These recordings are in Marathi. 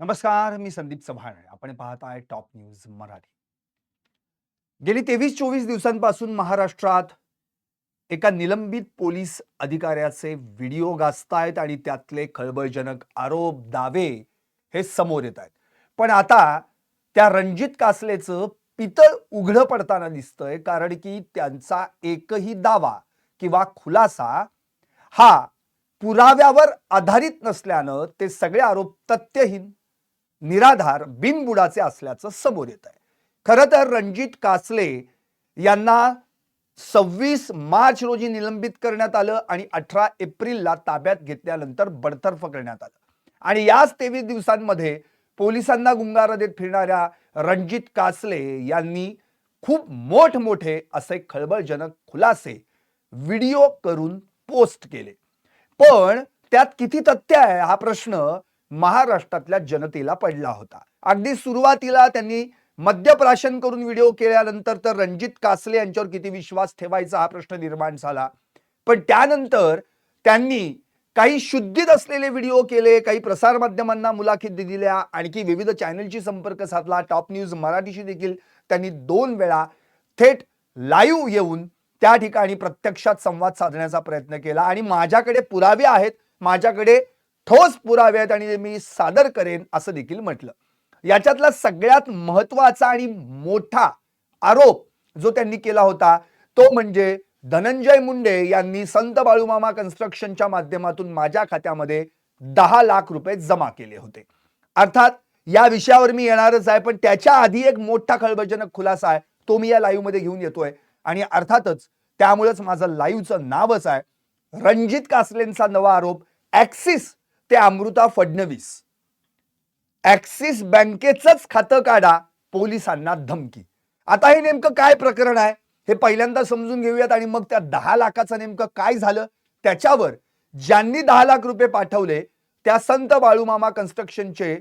नमस्कार मी संदीप चव्हाण आपण पाहत आहे टॉप न्यूज मराठी. गेली तेवीस चोवीस दिवसांपासून महाराष्ट्रात एका निलंबित पोलीस अधिकाऱ्याचे व्हिडिओ गाजतायत आणि त्यातले खळबळजनक आरोप दावे हे समोर येत आहेत पण आता त्या रणजित कासलेचं पितळ उघडं पडताना दिसतंय कारण की त्यांचा एकही दावा किंवा खुलासा हा पुराव्यावर आधारित नसल्यानं ते सगळे आरोप तथ्यहीन निराधार बिनबुडाचे असल्याचं समोर येत आहे. खरं तर रणजित कासले यांना सव्वीस मार्च रोजी निलंबित करण्यात आलं आणि अठरा एप्रिलला ताब्यात घेतल्यानंतर बडतर्फ करण्यात आलं. आणि याच तेवीस दिवसांमध्ये पोलिसांना गुंगारा देत फिरणाऱ्या रणजित कासले यांनी खूप मोठमोठे असे खळबळजनक खुलासे व्हिडिओ करून पोस्ट केले. पण त्यात किती तथ्य आहे हा प्रश्न महाराष्ट्रातल्या जनतेला पडला होता. अगदी सुरुवातीला त्यांनी मद्यप्राशन करून व्हिडिओ केल्यानंतर तर रणजित कासले यांच्यावर किती विश्वास ठेवायचा हा प्रश्न निर्माण झाला. पण त्यानंतर त्यांनी काही शुद्धीत असलेले व्हिडिओ केले काही प्रसारमाध्यमांना मुलाखत दिल्या आणखी विविध चॅनलशी संपर्क साधला. टॉप न्यूज मराठीशी देखील त्यांनी दोन वेळा थेट लाईव्ह येऊन त्या ठिकाणी प्रत्यक्षात संवाद साधण्याचा प्रयत्न केला. आणि माझ्याकडे पुरावे आहेत. माझ्याकडे ठोस पुरावे आहेत आणि मी सादर करेन असं देखील म्हटलं. याच्यातला सगळ्यात महत्त्वाचा आणि मोठा आरोप जो त्यांनी केला होता तो म्हणजे धनंजय मुंडे यांनी संत बाळूमामा कन्स्ट्रक्शनच्या माध्यमातून माझ्या खात्यामध्ये दहा लाख रुपये जमा केले होते. अर्थात या विषयावर मी येणारच आहे पण त्याच्या आधी एक मोठा खळबळजनक खुलासा आहे. तो मी या लाईव्हमध्ये घेऊन येतोय. आणि अर्थातच त्यामुळेच माझं लाईव्हचं नावच आहे रणजित कासलेंचा नवा आरोप ऍक्सिस ते अमृता फडणवीस. ऍक्सिस बँकेचंच खातं काढा पोलिसांना धमकी. आता हे नेमकं काय प्रकरण आहे? हे पहिल्यांदा समजून घेऊयात आणि मग त्या दहा लाखाचं नेमकं काय झालं? त्याच्यावर ज्यांनी दहा लाख रुपये पाठवले त्या संत बाळूमामा कन्स्ट्रक्शनचे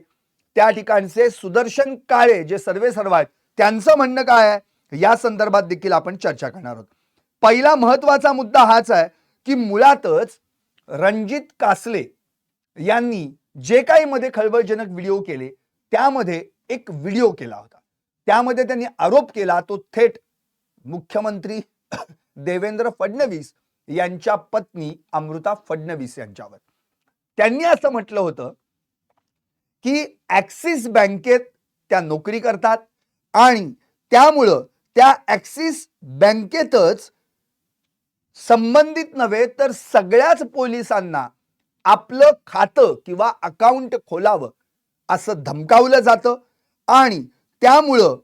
त्या ठिकाणचे सुदर्शन काळे जे सर्वे सर्व आहेत त्यांचं म्हणणं काय आहे? या संदर्भात देखील आपण चर्चा करणार आहोत. पहिला महत्त्वाचा मुद्दा हाच आहे की मुळातच रणजित कासले यांनी जे काही मध्ये खळबळजनक व्हिडिओ केले त्यामध्ये एक व्हिडिओ केला होता. त्यामध्ये त्यांनी आरोप केला तो थेट मुख्यमंत्री देवेंद्र फडणवीस यांच्या पत्नी अमृता फडणवीस यांच्यावर. त्यांनी असं म्हटलं होतं की ऍक्सिस बँकेत त्या नोकरी करतात आणि त्यामुळं त्या ऍक्सिस बँकेतच संबंधित नव्हे तर सगळ्याच पोलिसांना आपलं खातं किंवा अकाउंट खोलावं असं धमकावलं जातं. आणि त्यामुळं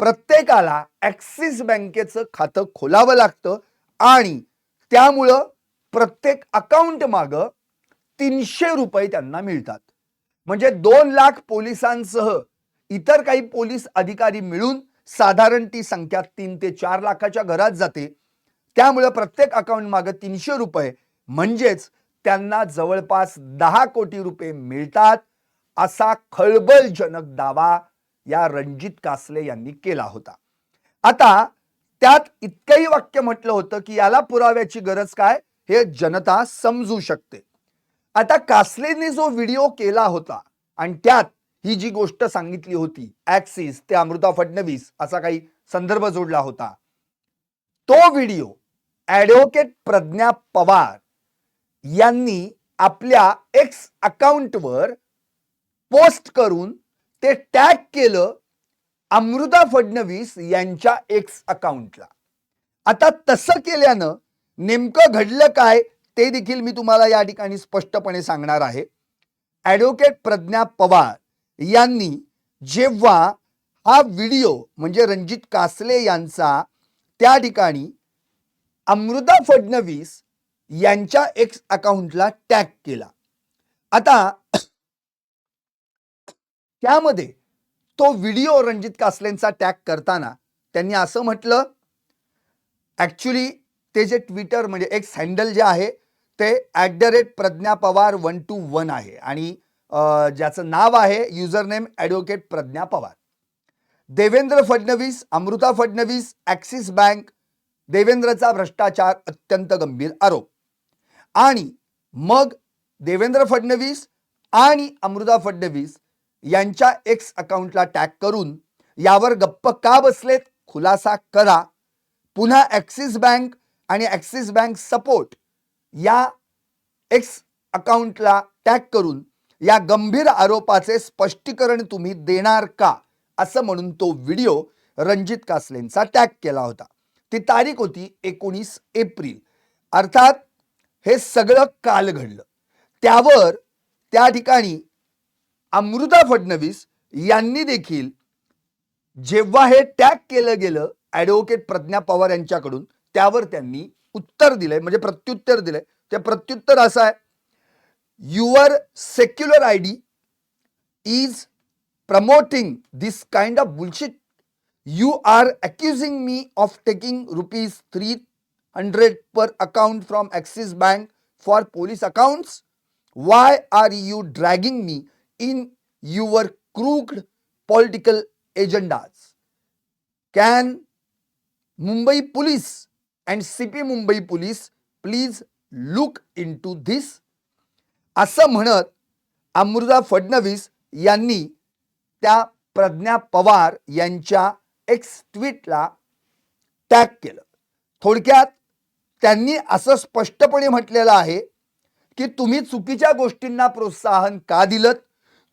प्रत्येकाला ऍक्सिस बँकेचं खातं खोलावं लागतं आणि त्यामुळं प्रत्येक अकाउंट माग तीनशे रुपये त्यांना मिळतात. म्हणजे दोन लाख पोलिसांसह इतर काही पोलीस अधिकारी मिळून साधारण ती संख्या तीन ते चार लाखाच्या घरात जाते. त्यामुळे प्रत्येक अकाउंट मागे तीनशे रुपये. म्हणजेच त्यांना जवळपास दहा कोटी रुपये मिळतात असा खळबळजनक दावा या रणजित कासले यांनी केला होता. आता त्यात इतकंही वाक्य म्हटलं होतं की याला पुराव्याची गरज काय हे जनता समजू शकते. आता कासलेने जो व्हिडिओ केला होता आणि त्यात ही जी गोष्ट सांगितली होती ऍक्सिस ते अमृता फडणवीस असा काही संदर्भ जोडला होता. तो व्हिडिओ ऍडव्होकेट प्रज्ञा पवार यांनी आपल्या एक्स अकाउंटवर पोस्ट करून ते टॅग केलं अमृता फडणवीस यांच्या एक्स अकाउंटला आता तसं केल्यानं नेमकं घडलं काय ते देखील मी तुम्हाला या ठिकाणी स्पष्टपणे सांगणार आहे. ॲडव्होकेट प्रज्ञा पवार यांनी जेव्हा हा व्हिडिओ म्हणजे रणजित कासले यांचा त्या ठिकाणी अमृता फडणवीस यांच्या एक्स अकाउंटला टॅग केला. आता त्यामध्ये तो व्हिडिओ रणजित कासलेंचा टॅग करताना त्यांनी असं म्हटलं ॲक्च्युली ते जे ट्विटर म्हणजे एक्स हँडल जे आहे ते at the rate Pragya Pawar one two one आहे. आणि ज्याचं नाव आहे user name advocate Pragya Pawar. Devendra Fadnavis Amruta Fadnavis Axis bank देवेंद्रचा भ्रष्टाचार अत्यंत गंभीर आरोप. आणि मग देवेंद्र फडणवीस आणि अमृता फडणवीस यांच्या एक्स अकाउंटला टॅग करून यावर गप्प का बसलेत? खुलासा करा. पुन्हा ॲक्सिस बँक आणि ॲक्सिस बँक सपोर्ट या एक्स अकाउंटला टॅग करून या गंभीर आरोपाचे स्पष्टीकरण तुम्ही देणार का? असं म्हणून तो व्हिडिओ रणजित कासलेंचा टॅग केला होता. ती तारीख होती एकोणीस एप्रिल. अर्थात हे सगळं काल घडलं. त्यावर त्या ठिकाणी अमृता फडणवीस यांनी देखील जेव्हा हे टॅग केलं गेलं ॲडव्होकेट प्रज्ञा पवार यांच्याकडून त्यावर त्यांनी उत्तर दिलंय म्हणजे प्रत्युत्तर दिलंय. ते प्रत्युत्तर असं आहे your secular ID is promoting this kind of bullshit. You are accusing me of taking rupees 300 per account from Axis Bank for police accounts. Why are you dragging me in your crooked political agendas? Can Mumbai police and CP Mumbai police please look into this? असं म्हणत अमृता फडणवीस यांनी त्या प्रज्ञा पवार यांच्या एक्स ट्विटला टॅग केलं. थोडक्यात त्यांनी असं स्पष्टपणे म्हटलेलं आहे की तुम्ही चुकीच्या गोष्टींना प्रोत्साहन का दिलं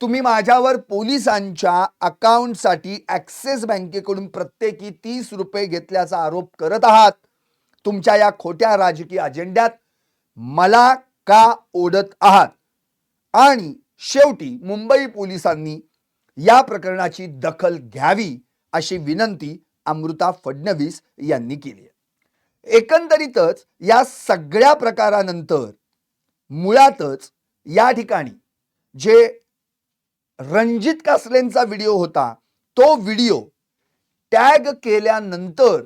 तुम्ही माझ्यावर पोलिसांच्या अकाउंटसाठी ॲक्सिस बँकेकडून प्रत्येकी तीस रुपये घेतल्याचा आरोप करत आहात. तुमच्या या खोट्या राजकीय अजेंड्यात मला का ओढत आहात? आणि शेवटी मुंबई पोलिसांनी या प्रकरणाची दखल घ्यावी अशी विनंती अमृता फडणवीस यांनी केली आहे. एकंदरीतच या सगळ्या प्रकारानंतर मुळातच या ठिकाणी जे रणजित कासलेंचा व्हिडिओ होता तो व्हिडिओ टॅग केल्यानंतर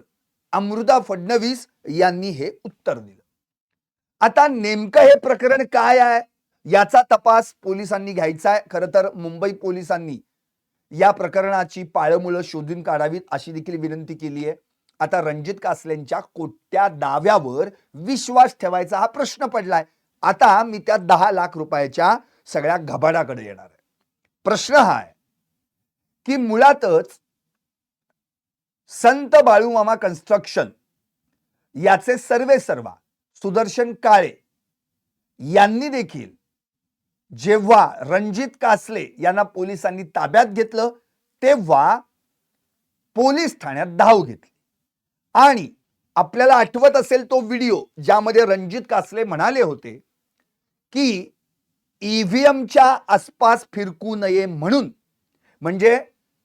अमृता फडणवीस यांनी हे उत्तर दिलं. आता नेमकं हे प्रकरण काय आहे? याचा तपास पोलिसांनी घ्यायचा आहे. खरं तर मुंबई पोलिसांनी या प्रकरणाची पाळमुळं शोधून काढावीत अशी देखील विनंती केली आहे. आता रणजित कासलेंच्या कोट्या दाव्यावर विश्वास ठेवायचा हा प्रश्न पडलाय. आता मी त्या दहा लाख रुपयाच्या सगळ्या घबाडाकडे येणार आहे. प्रश्न हा आहे की मुळातच संत बाळूमामा कन्स्ट्रक्शन याचे सर्वे सर्वा सुदर्शन काळे यांनी देखील जेव्हा रणजित कासले यांना पोलिसांनी ताब्यात घेतलं तेव्हा पोलीस ठाण्यात धाव घेतली. आणि आपल्याला आठवत असेल तो व्हिडिओ ज्यामध्ये रणजित कासले म्हणाले होते की ईव्हीएमच्या आसपास फिरकू नये म्हणून. म्हणजे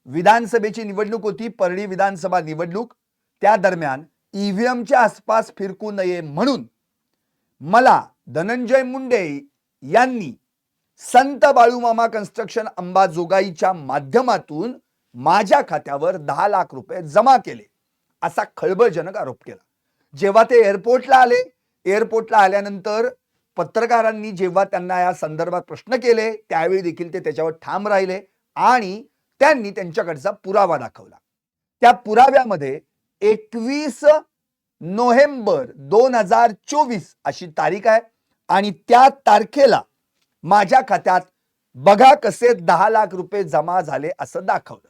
विधानसभेची निवडणूक होती परळी विधानसभा निवडणूक. त्या दरम्यान ईव्हीएमच्या आसपास फिरकू नये म्हणून मला धनंजय मुंडे यांनी संत बाळूमामा कन्स्ट्रक्शन अंबाजोगाईच्या माध्यमातून माझ्या खात्यावर दहा लाख रुपये जमा केले. असा खळबळजनक आरोप केला. जेव्हा ते एअरपोर्टला आले एअरपोर्टला आल्यानंतर पत्रकारांनी जेव्हा त्यांना या संदर्भात प्रश्न केले त्यावेळी देखील ते त्याच्यावर ठाम राहिले आणि त्यांनी त्यांच्याकडचा पुरावा दाखवला. त्या पुराव्यामध्ये एकवीस नोव्हेंबर दोन हजार चोवीस अशी तारीख आहे. आणि त्या तारखेला माझ्या खात्यात बघा कसे दहा लाख रुपये जमा झाले असं दाखवलं.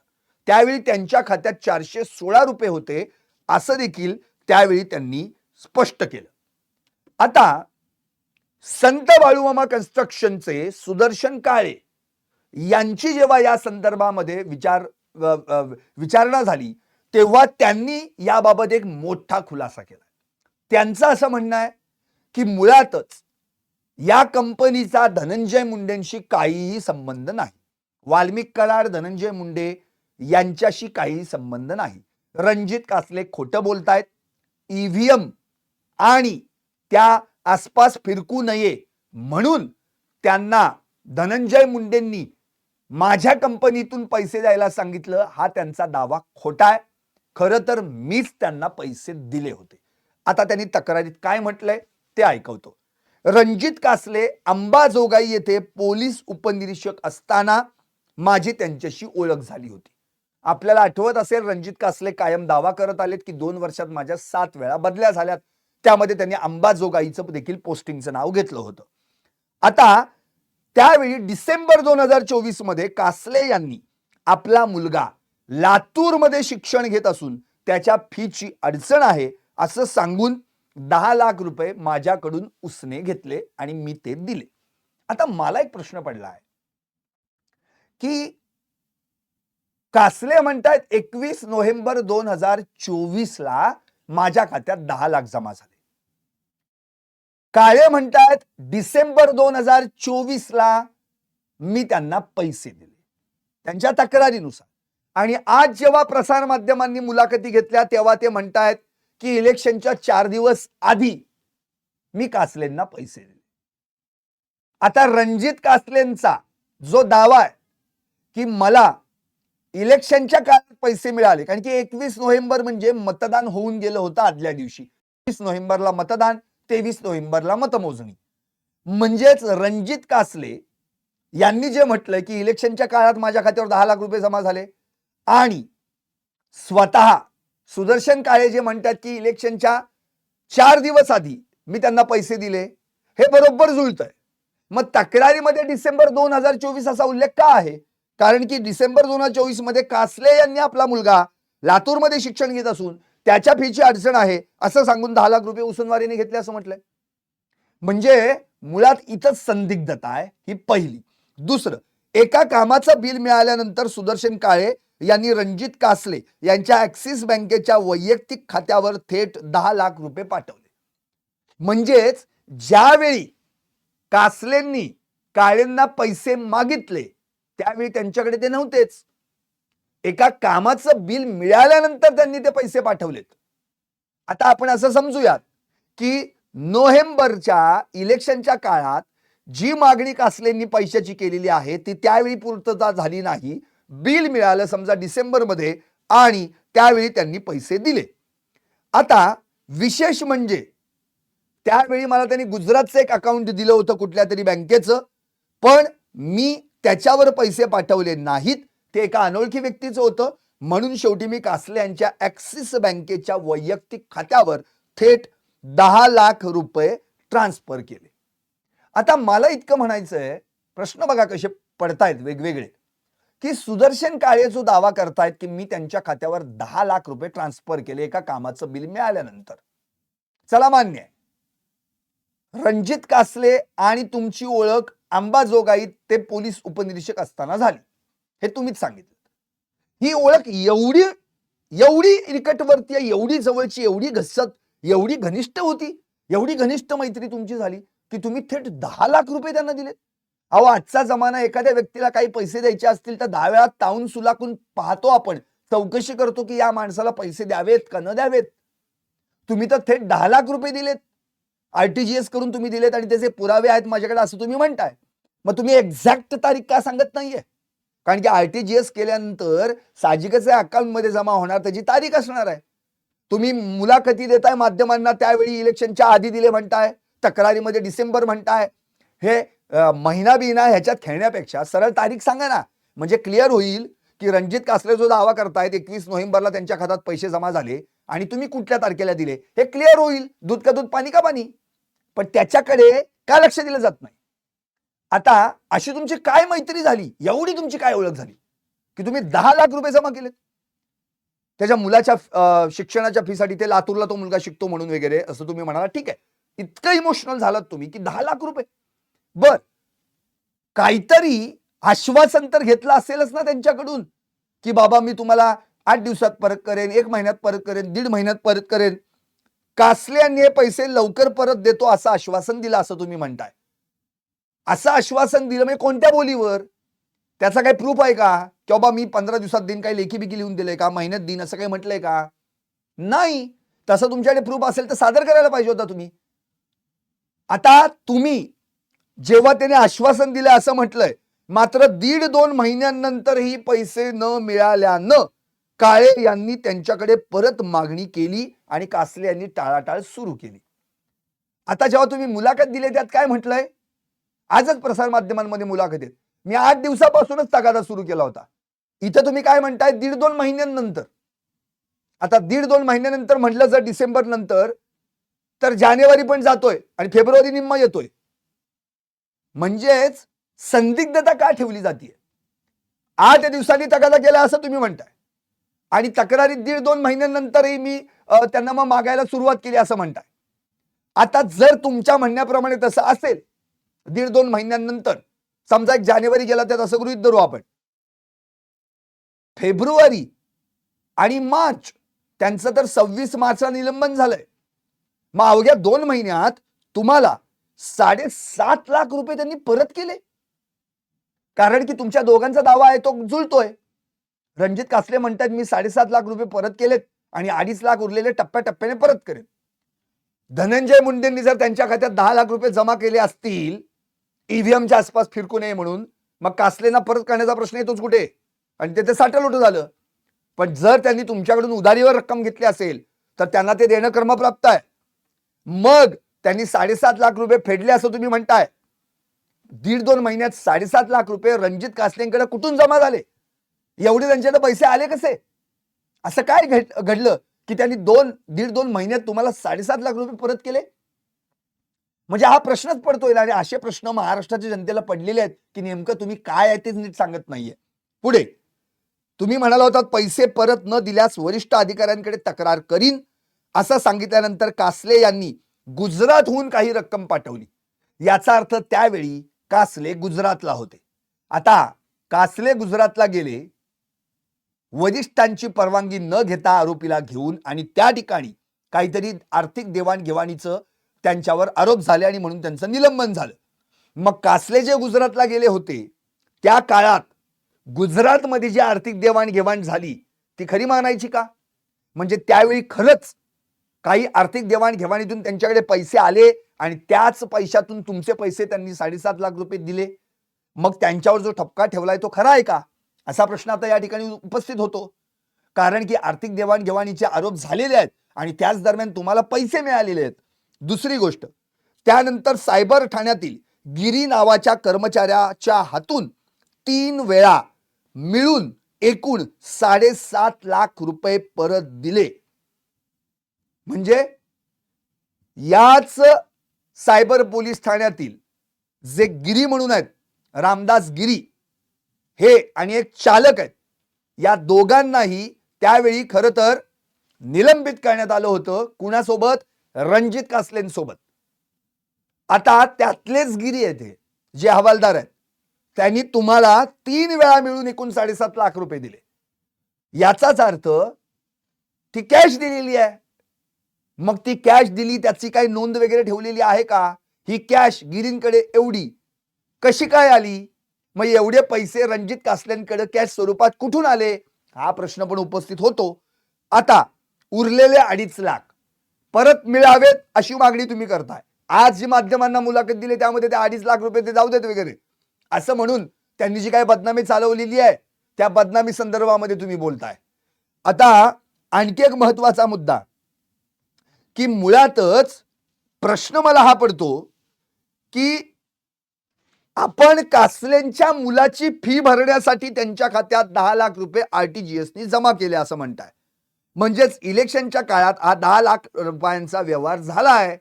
त्यावेळी त्यांच्या खात्यात चारशे सोळा रुपये होते असं देखील त्यावेळी त्यांनी स्पष्ट केलं. आता संत बाळूमामा कन्स्ट्रक्शनचे सुदर्शन काळे यांची जेव्हा या संदर्भामध्ये विचार विचारणा झाली तेव्हा त्यांनी याबाबत एक मोठा खुलासा केला. त्यांचं असं म्हणणं आहे की मुळातच या कंपनीचा धनंजय मुंडेंशी काहीही संबंध नाही. वाल्मिक कराड धनंजय मुंडे यांच्याशी काहीही संबंध नाही. रणजित कासले खोटं बोलतायत. ईव्हीएम आणि त्या आसपास फिरकू नये म्हणून त्यांना धनंजय मुंडेंनी माझ्या कंपनीतून पैसे द्यायला सांगितलं. हा त्यांचा दावा खोटा आहे. खरं तर मीच त्यांना पैसे दिले होते. आता त्यांनी तक्रारीत काय म्हटलंय ते ऐकवतो. रणजित कासले अंबाजोगाई येथे पोलीस उपनिरीक्षक असताना माझी त्यांच्याशी ओळख झाली होती. आपल्याला आठवत असेल रणजित कासले कायम दावा करत आलेत की दोन वर्षात माझ्या सात वेळा बदल्या झाल्यात. त्यामध्ये त्यांनी अंबाजोगाईचं देखील पोस्टिंगचं नाव घेतलं होतं. आता त्यावेळी डिसेंबर दोन हजार चोवीसमध्ये कासले यांनी आपला मुलगा लातूरमध्ये शिक्षण घेत असून त्याच्या फीची अडचण आहे असं सांगून दहा लाख रुपये माझ्याकडून उसने घेतले आणि मी ते दिले. आता मला एक प्रश्न पडला आहे. की कासले म्हणतायत एकवीस नोव्हेंबर दोन हजार चोवीस ला माझ्या खात्यात दहा लाख जमा झाले. काळे म्हणतायत डिसेंबर दोन हजार चोवीस ला मी त्यांना पैसे दिले. त्यांच्या तक्रारीनुसार. आणि आज जेव्हा प्रसार माध्यमांनी मुलाखती घेतल्या तेव्हा ते म्हणतायत की इलेक्शनच्या चार दिवस आधी मी कासलेंना पैसे दिले. आता रणजित कासलेंचा जो दावा आहे की मला इलेक्शनच्या काळात पैसे मिळाले कारण की एकवीस नोव्हेंबर म्हणजे मतदान होऊन गेलं होतं आदल्या दिवशी. वीस नोव्हेंबरला मतदान तेवीस नोव्हेंबरला मतमोजणी. म्हणजेच रणजित कासले यांनी जे म्हटलंय की इलेक्शनच्या काळात माझ्या खात्यावर दहा लाख रुपये जमा झाले आणि स्वतः सुदर्शन काळे जे म्हणतात की इलेक्शनच्या चार दिवस आधी मी त्यांना पैसे दिले हे बरोबर जुळतंय. मग तक्रारीमध्ये डिसेंबर दोन हजार चोवीस असा उल्लेख का आहे? कारण की डिसेंबर दोन हजार चोवीसमध्ये कासले यांनी आपला मुलगा लातूरमध्ये शिक्षण घेत असून त्याच्या फीची अडचण आहे असं सांगून दहा लाख रुपये उसनवारीने घेतले असं म्हटलंय. म्हणजे मुळात इथंच संदिग्धता आहे ही पहिली. दुसरं एका कामाचं बिल मिळाल्यानंतर सुदर्शन काळे यांनी रणजित कासले यांच्या ऍक्सिस बँकेच्या वैयक्तिक खात्यावर थेट दहा लाख रुपये पाठवले. म्हणजेच ज्यावेळी कासलेंनी काळेंना पैसे मागितले त्यावेळी त्यांच्याकडे ते नव्हतेच. एका कामाचं बिल मिळाल्यानंतर त्यांनी ते पैसे पाठवलेत. आता आपण असं समजूयात की नोव्हेंबरच्या इलेक्शनच्या काळात जी मागणी कासलेंनी पैशाची केलेली आहे ती त्यावेळी पूर्तता झाली नाही बिल मिळालं समजा डिसेंबरमध्ये आणि त्यावेळी त्यांनी पैसे दिले. आता विशेष म्हणजे त्यावेळी मला त्यांनी गुजरातचं एक अकाउंट दिलं होतं कुठल्या तरी बँकेचं पण मी त्याच्यावर पैसे पाठवले नाहीत. ते एका अनोळखी व्यक्तीचं होतं. म्हणून शेवटी मी कासले यांच्या ऍक्सिस बँकेच्या वैयक्तिक खात्यावर थेट दहा लाख रुपये ट्रान्सफर केले. आता मला इतकं म्हणायचं आहे प्रश्न बघा कसे पडतायत वेगवेगळे. की सुदर्शन काळे जो दावा करतायत की मी त्यांच्या खात्यावर दहा लाख रुपये ट्रान्सफर केले एका कामाचं बिल मिळाल्यानंतर. चला मान्य आहे. रणजित कासले आणि तुमची ओळख अंबाजोगाईत ते पोलीस उपनिरीक्षक असताना झाली. हे तुम्हीच सांगितलं. ही ओळख एवढी एवढी निकटवर्तीय एवढी जवळची एवढी घसत एवढी घनिष्ठ होती एवढी घनिष्ठ मैत्री तुमची झाली की तुम्ही थेट दहा लाख रुपये त्यांना दिलेत. अहो आजचा जमाना एखाद्या व्यक्तीला काही पैसे द्यायचे असतील तर दहा वेळा ताऊन सुलाकून पाहतो आपण. चौकशी करतो की या माणसाला पैसे द्यावेत का न द्यावेत? तुम्ही तर थेट दहा लाख रुपये दिलेत. आरटीजीएस करून तुम्ही दिलेत आणि त्याचे पुरावे आहेत माझ्याकडे असं तुम्ही म्हणताय. मग तुम्ही एक्झॅक्ट तारीख का सांगत नाहीये? कारण की आरटीजीएस केल्यानंतर साहजिकच अकाउंटमध्ये जमा होणार त्याची तारीख असणार आहे. तुम्ही मुलाखती देताय माध्यमांना त्यावेळी इलेक्शनच्या आधी दिले म्हणताय तक्रारीमध्ये डिसेंबर म्हणताय. हे महिना बिना ह्याच्यात खेळण्यापेक्षा सरळ तारीख सांगा ना. म्हणजे क्लिअर होईल की रणजित कासले जो दावा करतायत एकवीस नोव्हेंबरला त्यांच्या खात्यात पैसे जमा झाले आणि तुम्ही कुठल्या तारखेला दिले हे क्लिअर होईल. दूध का दूध पाणी का पाणी? पण त्याच्याकडे का लक्ष दिलं जात नाही? आता अशी तुमची काय मैत्री झाली? एवढी तुमची काय ओळख झाली? की तुम्ही दहा लाख रुपये जमा केलेत. त्याच्या मुलाच्या शिक्षणाच्या फीसाठी ते लातूरला तो मुलगा शिकतो म्हणून वगैरे असं तुम्ही म्हणाला. ठीक आहे. इतकं इमोशनल झालात तुम्ही की दहा लाख रुपये. बर. काहीतरी आश्वासन तर घेतलं असेलच ना त्यांच्याकडून की बाबा मी तुम्हाला आठ दिवसात परत करेन एक महिन्यात परत करेन दीड महिन्यात परत करेन. कासले हे पैसे लवकर परत देतो असं आश्वासन दिलं असं तुम्ही म्हणताय. असं आश्वासन दिलं म्हणजे कोणत्या बोलीवर? त्याचा काही प्रूफ आहे का? की बाबा मी पंधरा दिवसात देईन काही लेखी बिकी लिहून दिलंय का? महिन्यात देईन असं काही म्हटलंय का? नाही. तसं तुमच्याकडे प्रूफ असेल तर सादर करायला पाहिजे होता तुम्ही. आता तुम्ही जेव्हा त्याने आश्वासन दिलं असं म्हटलंय मात्र दीड दोन महिन्यांनंतरही पैसे न मिळाल्यानं काळे यांनी त्यांच्याकडे परत मागणी केली आणि कासले यांनी टाळाटाळ सुरू केली. आता जेव्हा तुम्ही मुलाखत दिली त्यात काय म्हटलंय? आजच प्रसारमाध्यमांमध्ये मुलाखतीत मी आठ दिवसापासूनच तगादा सुरू केला होता. इथं तुम्ही काय म्हणताय? दीड दोन महिन्यांनंतर. आता दीड दोन महिन्यानंतर म्हटलं जर डिसेंबर नंतर तर जानेवारी पण जातोय आणि फेब्रुवारी निम्मा येतोय. म्हणजेच संदिग्धता का ठेवली जाते आठ दिवसांनी तगादा केला असं तुम्ही म्हणताय. आणि तक्रारी दीड दोन महिन्यानंतरही मी त्यांना मग मागायला सुरुवात केली असं म्हणताय. आता जर तुमच्या म्हणण्याप्रमाणे तसं असेल दीड दोन महिन्यांनंतर समजा एक जानेवारी गेला त्यात असं गृहित धरू आपण. फेब्रुवारी आणि मार्च त्यांचं तर सव्वीस मार्चला निलंबन झालंय. मग अवघ्या दोन महिन्यात तुम्हाला साडेसात लाख रुपये त्यांनी परत केले. कारण की तुमच्या दोघांचा दावा आहे तो जुळतोय. रणजित कासले म्हणतात मी साडेसात लाख रुपये परत केलेत आणि अडीच लाख उरलेले टप्प्याटप्प्याने परत करेन. धनंजय मुंडेंनी जर त्यांच्या खात्यात दहा लाख रुपये जमा केले असतील ईव्हीएमच्या आसपास फिरकू नये म्हणून मग कासलेना परत करण्याचा प्रश्न येतोच कुठे? आणि ते साठल उठं झालं. पण जर त्यांनी तुमच्याकडून उधारीवर रक्कम घेतली असेल तर त्यांना ते देणं क्रमप्राप्त आहे. मग त्यांनी साडेसात लाख रुपये फेडले असं तुम्ही म्हणताय. दीड दोन महिन्यात साडेसात लाख रुपये रणजित कासलेंकडे कुठून जमा झाले? एवढे त्यांच्याकडे पैसे आले कसे? असं काय घड- घडलं की त्यांनी दोन दीड दोन महिन्यात तुम्हाला साडेसात लाख रुपये परत केले? म्हणजे हा प्रश्नच पडतोय आणि असे प्रश्न महाराष्ट्राच्या जनतेला पडलेले आहेत की नेमकं तुम्ही काय आहे तेच नीट सांगत नाहीये. पुढे तुम्ही म्हणाला होता पैसे परत न दिल्यास वरिष्ठ अधिकाऱ्यांकडे तक्रार करीन. असं सांगितल्यानंतर कासले यांनी गुजरातहून काही रक्कम पाठवली. याचा अर्थ त्यावेळी कासले गुजरातला होते. आता कासले गुजरातला गेले वरिष्ठांची परवानगी न घेता आरोपीला घेऊन आणि त्या ठिकाणी काहीतरी आर्थिक देवाणघेवाणीचं त्यांच्यावर आरोप झाले आणि म्हणून त्यांचं निलंबन झालं. मग कासले जे गुजरातला गेले होते त्या काळात गुजरातमध्ये जी आर्थिक देवाणघेवाण झाली ती खरी मानायची का? म्हणजे त्यावेळी खरंच काही आर्थिक देवाणघेवाणीतून त्यांच्याकडे पैसे आले आणि त्याच पैशातून तुमचे पैसे त्यांनी साडेसात लाख रुपये दिले. मग त्यांच्यावर जो ठपका ठेवलाय तो खरा आहे का? असा प्रश्न आता या ठिकाणी उपस्थित होतो. कारण की आर्थिक देवाणघेवाणीचे आरोप झालेले आहेत आणि त्याच दरम्यान तुम्हाला पैसे मिळालेले आहेत. दुसरी गोष्ट त्यानंतर सायबर ठाण्यातील गिरी नावाच्या कर्मचाऱ्याच्या हातून तीन वेळा मिळून एकूण साडेसात लाख रुपये परत दिले. म्हणजे याच सायबर पोलीस ठाण्यातील जे गिरी म्हणून आहेत रामदास गिरी हे आणि एक चालक आहेत या दोघांनाही त्यावेळी खरं तर निलंबित करण्यात आलं होतं कुणासोबत? रणजित कासलेंसोबत. आता त्यातलेच गिरी आहेत हे जे हवालदार आहेत. त्यांनी तुम्हाला तीन वेळा मिळून एकूण साडेसात लाख रुपये दिले. याचाच अर्थ ती कॅश दिलेली आहे. मग ती कॅश दिली त्याची काही नोंद वगैरे ठेवलेली आहे का? ही कॅश गिरींकडे एवढी कशी काय आली? मग एवढे पैसे रणजित कासल्यांकडे कॅश स्वरूपात कुठून आले? हा प्रश्न पण उपस्थित होतो. आता उरलेले अडीच लाख परत मिळावेत अशी मागणी तुम्ही करताय. आज जी माध्यमांना मुलाखत दिली त्यामध्ये ते अडीच लाख रुपये ते जाऊ देत वगैरे. असं म्हणून त्यांनी जी काही बदनामी चालवलेली आहे त्या बदनामी संदर्भामध्ये तुम्ही बोलताय. आता आणखी एक महत्त्वाचा मुद्दा. की मुळातच प्रश्न मला हा पडतो की आपण कासलेंच्या मुलाची फी भरण्यासाठी त्यांच्या खात्यात दहा लाख रुपये आरटीजीएस नी जमा केले असं म्हणताय. म्हणजेच इलेक्शनच्या काळात हा दहा लाख रुपयांचा व्यवहार झाला आहे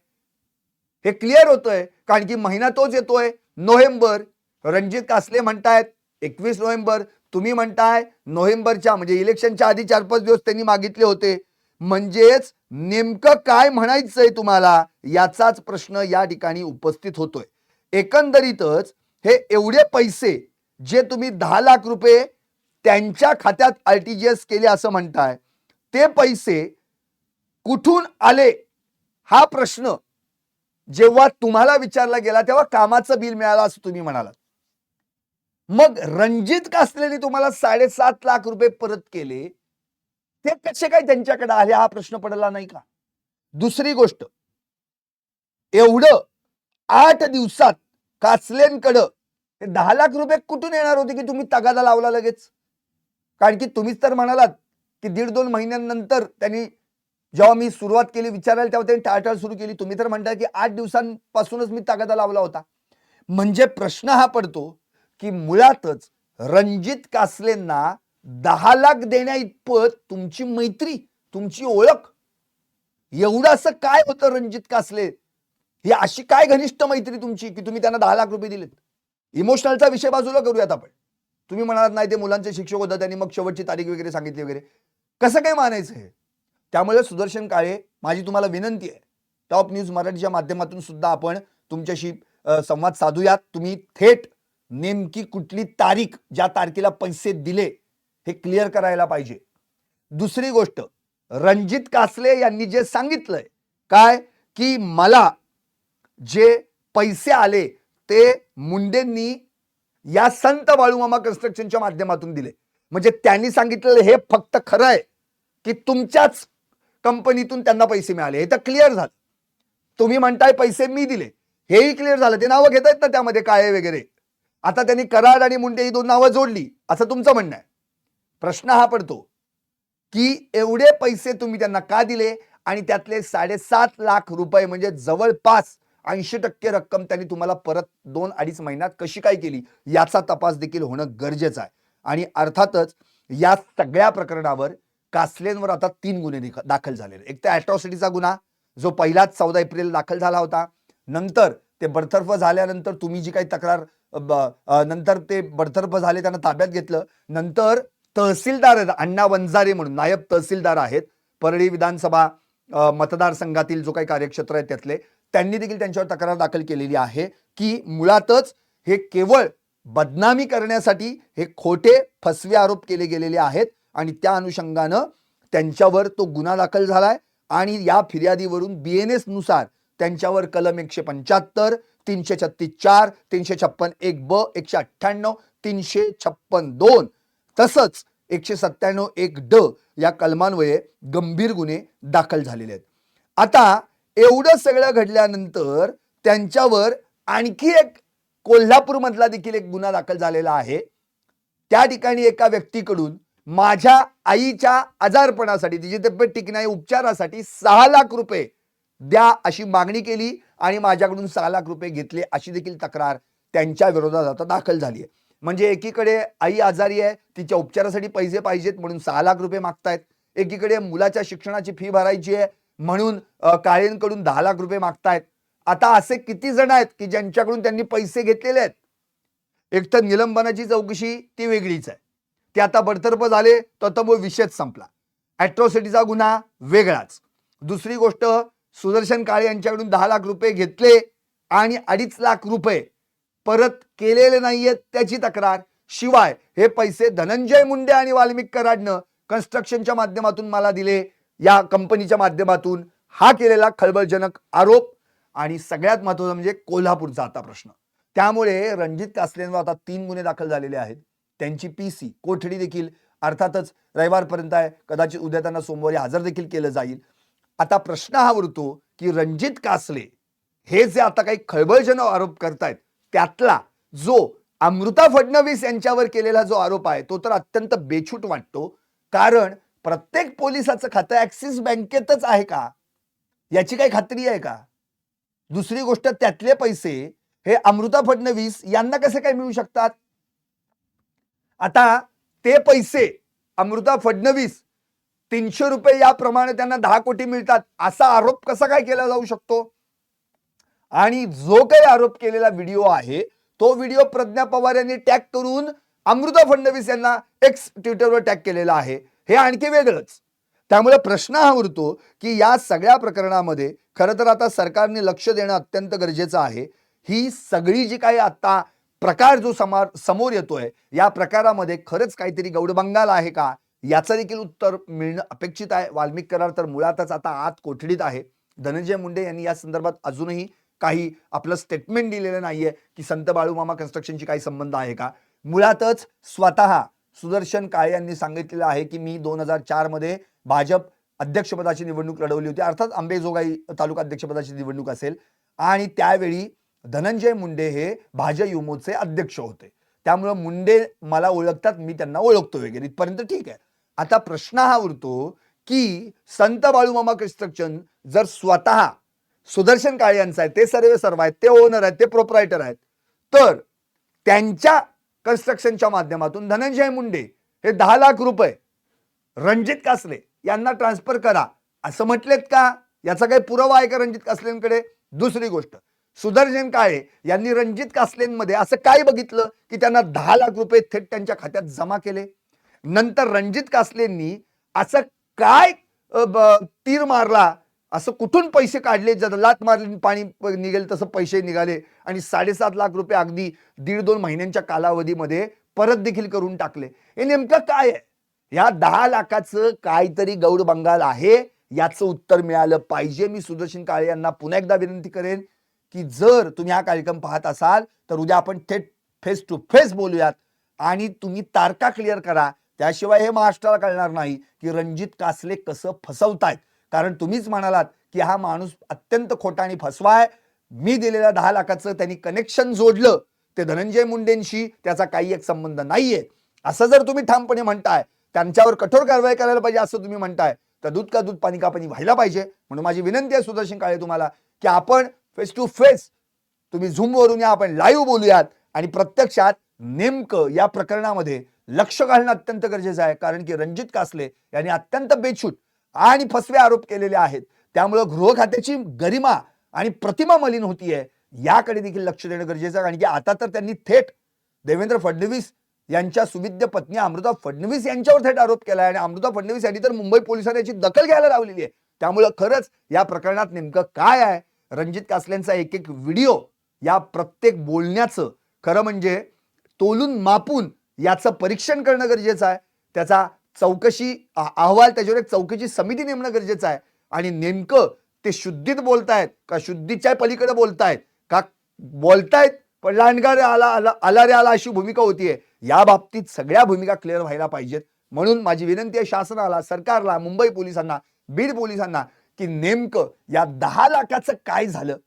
हे क्लिअर होतोय कारण की महिना तोच येतोय. नोव्हेंबर रणजित कासले म्हणतायत एकवीस नोव्हेंबर तुम्ही म्हणताय नोव्हेंबरच्या म्हणजे इलेक्शनच्या आधी चार पाच दिवस त्यांनी मागितले होते. म्हणजेच नेमकं काय म्हणायचंय तुम्हाला? याचाच प्रश्न या ठिकाणी उपस्थित होतोय. एकंदरीतच हे एवढे पैसे जे तुम्ही दहा लाख रुपये त्यांच्या खात्यात आरटीजीएस केले असं म्हणताय ते पैसे कुठून आले? हा प्रश्न जेव्हा तुम्हाला विचारला गेला तेव्हा कामाचं बिल मिळालं असं तुम्ही म्हणालात. मग रणजित कासलेने तुम्हाला साडेसात लाख रुपये परत केले. ते कसे काय त्यांच्याकडे आले हा प्रश्न पडला नाही का? दुसरी गोष्ट एवढं आठ दिवसात कासलेंकडं दहा लाख रुपये कुठून येणार होते की तुम्ही तगादा लावला लगेच? कारण की तुम्हीच तर म्हणालात की दीड दोन महिन्यांनंतर त्यांनी जेव्हा मी सुरुवात केली विचारायला तेव्हा त्यांनी टाळटाळ सुरू केली. तुम्ही तर म्हणता की आठ दिवसांपासूनच मी तगादा लावला होता. म्हणजे प्रश्न हा पडतो की मुळातच रणजित कासलेंना दहा लाख देण्या इतपत तुमची मैत्री तुमची ओळख एवढं असं काय होतं रणजित कासले? ही अशी काय घनिष्ठ मैत्री तुमची की तुम्ही त्यांना दहा लाख रुपये दिलेत? इमोशनलचा विषय बाजूला करूयात आपण. तुम्ही म्हणालात नाही ते मुलांचे शिक्षक होता त्यांनी मग शेवटची तारीख वगैरे सांगितली वगैरे. कसं काय मानायचं हे? त्यामुळे सुदर्शन काळे माझी तुम्हाला विनंती आहे टॉप न्यूज मराठीच्या माध्यमातून सुद्धा आपण तुमच्याशी संवाद साधूयात. तुम्ही थेट नेमकी कुठली तारीख ज्या तारखेला पैसे दिले हे क्लिअर करायला पाहिजे. दुसरी गोष्ट रणजित कासले यांनी जे सांगितलंय काय? की मला जे पैसे आले ते मुंडेंनी या संत बाळूमामा कन्स्ट्रक्शनच्या माध्यमातून दिले. म्हणजे त्यांनी सांगितलेलं हे फक्त खरं आहे की तुमच्याच कंपनीतून त्यांना पैसे मिळाले. हे तर क्लिअर झालं. तुम्ही म्हणताय पैसे मी दिले. हेही क्लिअर झालं. ते नावं घेत आहेत ना त्यामध्ये काय आहे वगैरे. आता त्यांनी कराड आणि मुंडे ही दोन नावं जोडली. असं तुमचं म्हणणं आहे. प्रश्न हा पडतो की एवढे पैसे तुम्ही त्यांना का दिले? आणि त्यातले साडेसात लाख रुपये म्हणजे जवळपास ऐंशी टक्के रक्कम त्यांनी तुम्हाला परत दोन अडीच महिन्यात कशी काय केली? याचा तपास देखील होणं गरजेचं आहे. आणि अर्थातच या सगळ्या प्रकरणावर कासलेंवर आता तीन गुन्हे दाखल झालेले. एक तर ॲट्रॉसिटीचा गुन्हा जो पहिलाच चौदा एप्रिल दाखल झाला होता. नंतर ते बडतर्फ झाल्यानंतर तुम्ही जी काही तक्रार ब- नंतर ते बडतर्फ झाले त्यांना ताब्यात घेतलं. नंतर तहसीलदार आहेत. अण्णा वंजारे म्हणून नायब तहसीलदार आहेत. परळी विधानसभा मतदारसंघातील जो काही कार्यक्षेत्र आहे त्यातले त्यांनी देखील त्यांच्यावर तक्रार दाखल केलेली आहे की मुळातच हे केवळ बदनामी करण्यासाठी हे खोटे फसवे आरोप केले गेलेले आहेत आणि त्या अनुषंगानं त्यांच्यावर तो गुन्हा दाखल झालाय आणि या फिर्यादीवरून बी एन एसनुसार त्यांच्यावर कलम एकशे पंच्याहत्तर तीनशे छत्तीस चार तीनशे छप्पन एक ब एकशे अठ्ठ्याण्णव तीनशे छप्पन दोन तसंच एकशे सत्त्याण्णव एक ड या कलमान्वये गंभीर गुन्हे दाखल झालेले आहेत. आता एवढं सगळं घडल्यानंतर त्यांच्यावर आणखी एक कोल्हापूरमधला देखील एक गुन्हा दाखल झालेला आहे. त्या ठिकाणी एका व्यक्तीकडून माझ्या आईच्या आजारपणासाठी तिची तब्येत ठीक नाही उपचारासाठी सहा लाख रुपये द्या अशी मागणी केली आणि माझ्याकडून सहा लाख रुपये घेतले अशी देखील तक्रार त्यांच्या विरोधात आता दाखल झाली आहे. म्हणजे एकीकडे आई आजारी आहे तिच्या उपचारासाठी पैसे पाहिजेत म्हणून सहा लाख रुपये मागतायत. एकीकडे मुलाच्या शिक्षणाची फी भरायची आहे म्हणून काळेंकडून दहा लाख रुपये मागतायत. आता असे किती जण आहेत की ज्यांच्याकडून त्यांनी पैसे घेतलेले आहेत? एक तर निलंबनाची चौकशी ती वेगळीच आहे. ते आता बडतर्फ झाले तर तो मग विषयच संपला. ॲट्रॉसिटीचा गुन्हा वेगळाच. दुसरी गोष्ट सुदर्शन काळे यांच्याकडून दहा लाख रुपये घेतले आणि अडीच लाख रुपये परत केलेले नाहीयेत त्याची तक्रार. शिवाय हे पैसे धनंजय मुंडे आणि वाल्मिक कराडनं कन्स्ट्रक्शनच्या माध्यमातून मला दिले. या कंपनीच्या माध्यमातून हा केलेला खळबळजनक आरोप आणि सगळ्यात महत्त्वाचा म्हणजे कोल्हापूरचा आता प्रश्न. त्यामुळे रणजित कासलेंवर आता तीन गुन्हे दाखल झालेले आहेत. त्यांची पी सी कोठडी देखील अर्थातच रविवारपर्यंत आहे. कदाचित उद्या त्यांना सोमवारी हजर देखील केलं जाईल. आता प्रश्न हा उरतो की रणजित कासले हे जे आता काही खळबळजनक आरोप करतायत त्यातला जो अमृता फडणवीस यांच्यावर केलेला जो आरोप आहे तो तर अत्यंत बेछूट वाटतो. कारण प्रत्येक पोलिसाचं खातं ऍक्सिस बँकेतच आहे का? याची काही खात्री आहे का? दुसरी गोष्ट त्यातले पैसे हे अमृता फडणवीस यांना कसे काय मिळू शकतात? आता ते पैसे अमृता फडणवीस तीनशे रुपये याप्रमाणे त्यांना दहा कोटी मिळतात असा आरोप कसा काय केला जाऊ शकतो? आणि जो काही आरोप केलेला व्हिडिओ आहे तो व्हिडिओ प्रज्ञा पवार यांनी टॅग करून अमृता फडणवीस यांना एक्स ट्विटरवर टॅग केलेला आहे. हे आणखी वेगळंच. त्यामुळे प्रश्न हा उरतो की या सगळ्या प्रकरणामध्ये खरं तर आता सरकारने लक्ष देणं अत्यंत गरजेचं आहे. ही सगळी जी काही आता प्रकार जो समार समोर येतोय या प्रकारामध्ये खरंच काहीतरी गौडबंगाल आहे का? याचं देखील उत्तर मिळणं अपेक्षित आहे. वाल्मिक करार तर मुळातच आता आत कोठडीत आहे. धनंजय मुंडे यांनी या संदर्भात अजूनही काही आपलं स्टेटमेंट दिलेलं नाहीये की संत बाळूमामा कन्स्ट्रक्शनशी काही संबंध आहे का? मुळातच स्वतः सुदर्शन काळे यांनी सांगितलेलं आहे की मी दोन हजार चारमध्ये भाजप अध्यक्षपदाची निवडणूक लढवली होती. अर्थात आंबेजोगाई तालुका अध्यक्षपदाची निवडणूक असेल. आणि त्यावेळी धनंजय मुंडे हे भाजप युमोचे अध्यक्ष होते. त्यामुळं मुंडे मला ओळखतात मी त्यांना ओळखतो वगैरे. इथपर्यंत ठीक आहे. आता प्रश्न हा उरतो की संत बाळूमामा कन्स्ट्रक्शन जर स्वतः सुदर्शन काळे यांचं आहे ते सर्वे सर्व आहेत ते ओनर आहेत ते प्रोप्रायटर आहेत. तर त्यांच्या कन्स्ट्रक्शनच्या माध्यमातून धनंजय मुंडे हे दहा लाख रुपये रणजित कासले यांना ट्रान्सफर करा. असं म्हटलेत का? याचा काही पुरावा आहे का रणजित कासलेंकडे? दुसरी गोष्ट सुदर्शन काळे यांनी रणजित कासलेंमध्ये असं काय बघितलं की त्यांना दहा लाख रुपये थेट त्यांच्या खात्यात जमा केले? नंतर रणजित कासलेंनी असं काय तीर मारला? असं कुठून पैसे काढले? जर लात मारली पाणी निघेल तसं पैसे निघाले. आणि साडेसात लाख रुपये अगदी दीड दोन महिन्यांच्या कालावधीमध्ये परत देखील करून टाकले. हे नेमकं काय आहे? ह्या दहा लाखाचं काहीतरी गौड बंगाल आहे याचं उत्तर मिळालं पाहिजे. मी सुदर्शन काळे यांना पुन्हा एकदा विनंती करेन की जर तुम्ही हा कार्यक्रम पाहत असाल तर उद्या आपण थेट फेस टू फेस बोलूयात. आणि तुम्ही तारका क्लिअर करा. त्याशिवाय हे महाराष्ट्राला कळणार नाही की रणजित कासले कसं फसवतायत. कारण तुम्हीच म्हणालात की हा माणूस अत्यंत खोटा आणि फसवा आहे मी दिलेल्या दहा लाखाचं त्यांनी कनेक्शन जोडलं. ते धनंजय मुंडेंशी त्याचा काही एक संबंध नाहीये. असं जर तुम्ही ठामपणे म्हणताय त्यांच्यावर कठोर कारवाई करायला पाहिजे असं तुम्ही म्हणताय तर दूध का दूध पाणी का पाणी व्हायला पाहिजे. म्हणून माझी विनंती आहे सुदर्शन काळे तुम्हाला की आपण फेस टू फेस तुम्ही झूमवरून या आपण लाईव्ह बोलूयात. आणि प्रत्यक्षात नेमकं या प्रकरणामध्ये लक्ष घालणं अत्यंत गरजेचं आहे. कारण की रणजित कासले यांनी अत्यंत बेछूट आणि फसवे आरोप केलेले आहेत. त्यामुळं गृह खात्याची गरिमा आणि प्रतिमा मलिन होतीये याकडे देखील लक्ष देणं गरजेचं आहे. कारण की आता तर त्यांनी थेट देवेंद्र फडणवीस यांच्या सुविद्य पत्नी अमृता फडणवीस यांच्यावर थेट आरोप केला आहे आणि अमृता फडणवीस यांनी तर मुंबई पोलिसांनी याची दखल घ्यायला लावलेली आहे. त्यामुळं खरंच या प्रकरणात नेमकं काय आहे? रणजित कासलेंचा एक एक व्हिडिओ या प्रत्येक बोलण्याचं खरं म्हणजे तोलून मापून याचं परीक्षण करणं गरजेचं आहे. त्याचा चौकशी अहवाल त्याच्यावर एक चौकशी समिती नेमणं गरजेचं आहे. आणि नेमकं ते शुद्धीत बोलतायत का शुद्धीच्या पलीकडे बोलतायत का बोलतायत पण लांडगा रे आला आला आला रे आला अशी भूमिका होतीये. या बाबतीत सगळ्या भूमिका क्लिअर व्हायला पाहिजेत. म्हणून माझी विनंती आहे शासनाला सरकारला मुंबई पोलिसांना बीड पोलिसांना की नेमकं या दहा लाखाचं काय झालं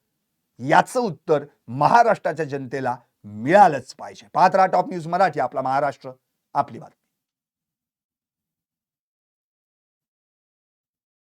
याचं उत्तर महाराष्ट्राच्या जनतेला मिळालंच पाहिजे. पाहत राहा टॉप न्यूज मराठी आपला महाराष्ट्र आपली बात